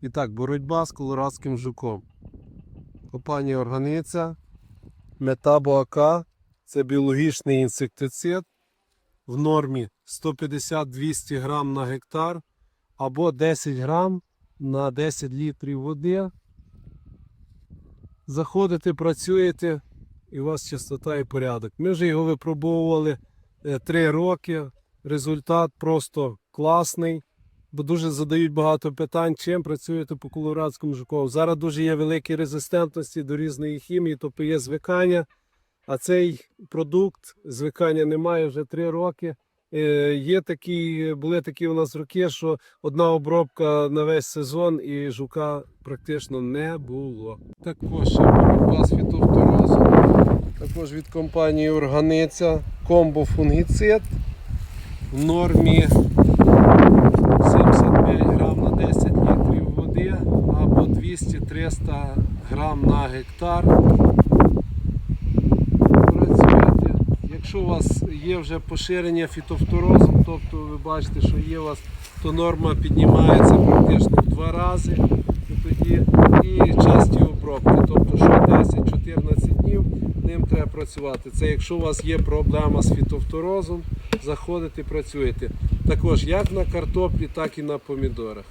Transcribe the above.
І так, боротьба з колорадським жуком. Компанія Органиця, Метабоака це біологічний інсектицид в нормі 150-200 грам на гектар або 10 грам на 10 літрів води. Заходите, працюєте, і у вас чистота і порядок. Ми вже його випробовували 3 роки. Результат просто класний бо дуже задають багато питань, чим працюєте по колорадському жукову. Зараз дуже є великі резистентності до різної хімії, тобто є звикання. А цей продукт звикання немає вже три роки. Е, Є такі, були такі у нас роки, що одна обробка на весь сезон і жука практично не було. Також боротьба з фітофторозом. Також від компанії Органиця комбофунгіцид в нормі 75 грам на 10 літрів води або 200-300 грам на гектар. Працюєте. Якщо у вас є вже поширення фітофторозом, тобто ви бачите, що є у вас, то норма піднімається практично в два рази. І тоді і часті обробки, тобто що 10-14 днів ним треба працювати. Це якщо у вас є проблема з фітофторозом, заходите, працюєте. Також як на картоплі, так і на помідорах.